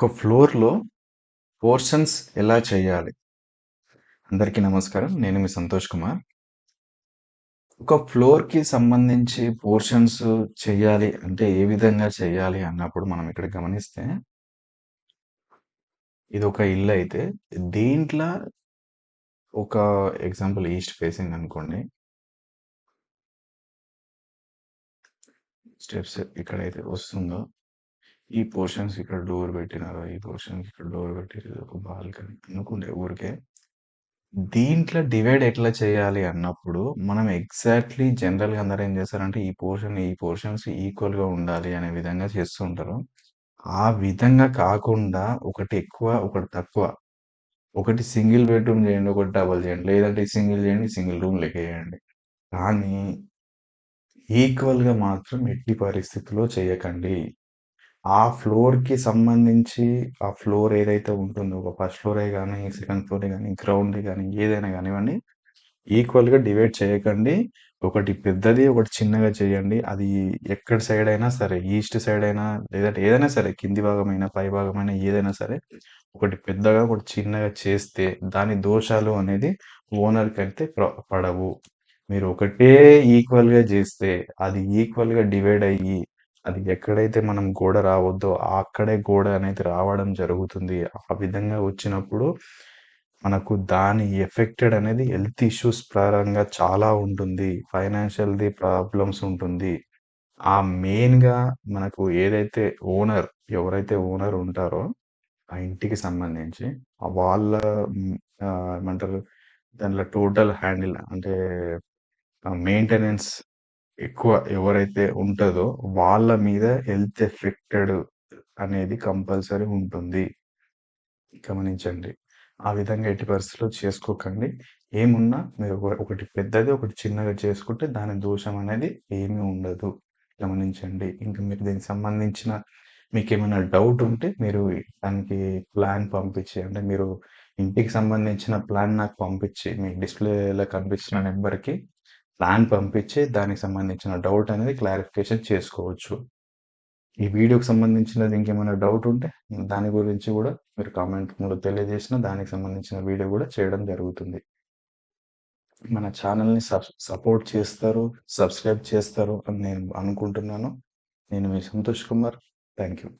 ఒక ఫ్లోర్‌లో పోర్షన్స్ ఎలా చేయాలి? అందరికీ నమస్కారం. నేను మీ సంతోష్ కుమార్. ఒక ఫ్లోర్‌కి సంబంధించి పోర్షన్స్ చేయాలి అంటే ఏ విధంగా చేయాలి అన్నప్పుడు మనం ఇక్కడ గమనిస్తే ఇది ఒక ఇల్లు అయితే దీంట్లో ఒక ఎగ్జాంపుల్ ఈస్ట్ ఫేసింగ్ అనుకోండి. స్టెప్స్ ఇక్కడైతే వస్తుందో ఈ పోర్షన్స్ ఇక్కడ డోర్ పెట్టినారు. ఈ పోర్షన్స్ ఇక్కడ డోర్ పెట్టినారు ఒక బాల్కనీ అనుకుంటే ఊరికే. దీంట్లో డివైడ్ ఎట్లా చేయాలి అన్నప్పుడు మనం ఎగ్జాక్ట్‌లీ జనరల్‌గా అందరూ ఏం చేస్తారంటే ఈ పోర్షన్, ఈ పోర్షన్స్ ఈక్వల్‌గా ఉండాలి అనే విధంగా చేస్తుంటారు ఆ విధంగా కాకుండా ఒకటి ఎక్కువ, ఒకటి తక్కువ. ఒకటి సింగిల్ బెడ్‌రూమ్ చేయండి. ఒకటి డబల్ చేయండి. లేదంటే సింగిల్ చేయండి. సింగిల్ రూమ్ లెక్కేయండి. కానీ ఈక్వల్‌గా మాత్రం ఎట్టి పరిస్థితుల్లో చేయకండి. ఆ ఫ్లోర్‌కి సంబంధించి ఆ ఫ్లోర్ ఏదైతే ఉంటుందో ఒక ఫస్ట్ ఫ్లోరే గాని, సెకండ్ ఫ్లోరే గాని, గ్రౌండే గాని ఏదైనా గానివ్వండి ఈక్వల్‌గా డివైడ్ చేయకండి. ఒకటి పెద్దది, ఒకటి చిన్నగా చేయండి. అది ఎక్కడి సైడ్ అయినా సరే ఈస్ట్ సైడ్ అయినా లేదంటే ఏదైనా సరే కింది భాగమైనా, పై భాగమైనా ఏదైనా సరే ఒకటి పెద్దగా, ఒకటి చిన్నగా చేస్తే దాని దోషాలు అనేది ఓనర్‌కైతే ప్ర పడవు. మీరు ఒకటే ఈక్వల్‌గా చేస్తే అది ఈక్వల్‌గా డివైడ్ అయ్యి అది ఎక్కడైతే మనం గోడ రావద్దో అక్కడే గోడ అనేది రావడం జరుగుతుంది. ఆ విధంగా వచ్చినప్పుడు మనకు దాని ఎఫెక్టెడ్ అనేది హెల్త్ ఇష్యూస్ పరంగా చాలా ఉంటుంది. ఫైనాన్షియల్‌ది ప్రాబ్లమ్స్ ఉంటుంది. ఆ మెయిన్‌గా మనకు ఏదైతే ఓనర్ ఎవరైతే ఓనర్ ఉంటారో ఆ ఇంటికి సంబంధించి వాళ్ళ ఏమంటారు దాంట్లో టోటల్ హ్యాండిల్ అంటే మెయింటెనెన్స్ ఎక్కువ ఎవరైతే ఉంటదో వాళ్ళ మీద హెల్త్ ఎఫెక్టెడ్ అనేది కంపల్సరీ ఉంటుంది. గమనించండి. ఆ విధంగా ఎట్టి పరిస్థితిలో చేసుకోకండి. ఏమున్నా మీరు ఒక ఒకటి పెద్దది, ఒకటి చిన్నగా చేసుకుంటే దాని దోషం అనేది ఏమీ ఉండదు. గమనించండి. ఇంక మీరు దీనికి సంబంధించిన మీకేమైనా డౌట్ ఉంటే మీరు దానికి ప్లాన్ పంపించి అంటే మీరు ఇంటికి సంబంధించిన ప్లాన్ నాకు పంపించి మీ డిస్‌ప్లేలో కనిపిస్తున్న నంబర్‌కి ప్లాన్ పంపించి దానికి సంబంధించిన డౌట్ అనేది క్లారిఫికేషన్ చేసుకోవచ్చు. ఈ వీడియోకి సంబంధించినది ఇంకేమైనా డౌట్ ఉంటే దాని గురించి కూడా మీరు కామెంట్ రూమ్‌లో తెలియజేసినా దానికి సంబంధించిన వీడియో కూడా చేయడం జరుగుతుంది. మన ఛానల్ని సబ్ సపోర్ట్ చేస్తారు, సబ్స్క్రైబ్ చేస్తారు అని నేను అనుకుంటున్నాను. నేను మీ సంతోష్ కుమార్. Thank you.